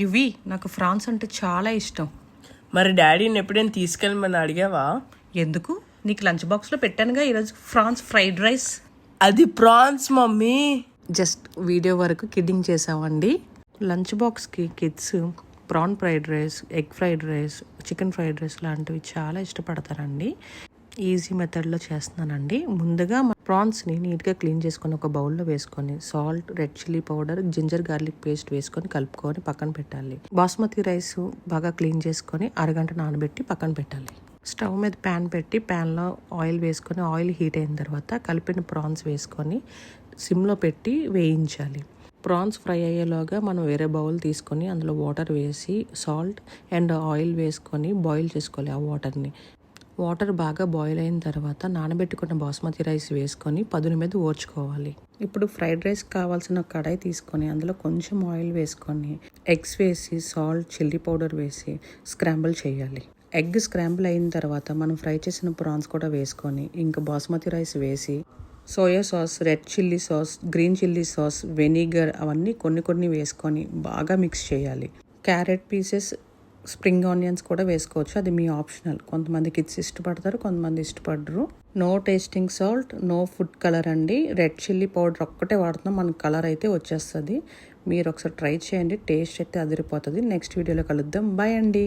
UV నాకు France అంటే చాలా ఇష్టం. మరి డాడీని ఎప్పుడైనా తీసుకెళ్ళమని అడిగావా? ఎందుకు? నీకు లంచ్ బాక్స్లో పెట్టానుగా ఈరోజు ఫ్రాన్స్ ఫ్రైడ్ రైస్. అది ప్రాన్స్ మమ్మీ. జస్ట్ వీడియో వరకు కిడ్డింగ్ చేసామండి లంచ్ బాక్స్కి kids prawn fried rice egg fried rice chicken fried rice లాంటివి చాలా ఇష్టపడతారండి. ఈజీ మెథడ్లో చేస్తున్నానండి. ముందుగా ప్రాన్స్ని నీట్గా క్లీన్ చేసుకొని ఒక బౌల్లో వేసుకొని salt red chilli powder ginger garlic paste వేసుకొని కలుపుకొని పక్కన పెట్టాలి. బాస్మతి రైస్ బాగా క్లీన్ చేసుకొని అరగంట నానబెట్టి పక్కన పెట్టాలి. స్టవ్ మీద ప్యాన్ పెట్టి ప్యాన్లో ఆయిల్ వేసుకొని ఆయిల్ హీట్ అయిన తర్వాత కలిపిన ప్రాన్స్ వేసుకొని సిమ్లో పెట్టి వేయించాలి. ప్రాన్స్ ఫ్రై అయ్యేలోగా మనం వేరే బౌల్ తీసుకొని అందులో వాటర్ వేసి సాల్ట్ అండ్ ఆయిల్ వేసుకొని బాయిల్ చేసుకోవాలి ఆ వాటర్ని. వాటర్ బాగా బాయిల్ అయిన తర్వాత నానబెట్టుకున్న బాస్మతి రైస్ వేసుకొని పదును మీద ఓర్చుకోవాలి. ఇప్పుడు ఫ్రైడ్ రైస్ కావాల్సిన కడాయి తీసుకొని అందులో కొంచెం ఆయిల్ వేసుకొని ఎగ్స్ వేసి సాల్ట్ చిల్లీ పౌడర్ వేసి స్క్రాంబుల్ చేయాలి. ఎగ్ స్క్రాంబుల్ అయిన తర్వాత మనం ఫ్రై చేసిన ప్రాన్స్ కూడా వేసుకొని ఇంకా బాస్మతి రైస్ వేసి soya sauce red chilli sauce green chilli sauce vinegar అవన్నీ కొన్ని కొన్ని వేసుకొని బాగా మిక్స్ చేయాలి. క్యారెట్ పీసెస్ స్ప్రింగ్ ఆనియన్స్ కూడా వేసుకోవచ్చు. అది మీ ఆప్షనల్. కొంతమంది కిడ్స్ ఇష్టపడతారు కొంతమంది ఇష్టపడరు. No tasting salt no food colour అండి. రెడ్ చిల్లీ పౌడర్ ఒక్కటే వాడుతున్నాం. మనకు కలర్ అయితే వచ్చేస్తుంది. మీరు ఒకసారి ట్రై చేయండి. టేస్ట్ అయితే అదిరిపోతుంది. నెక్స్ట్ వీడియోలో కలుద్దాం. బాయ్ అండి.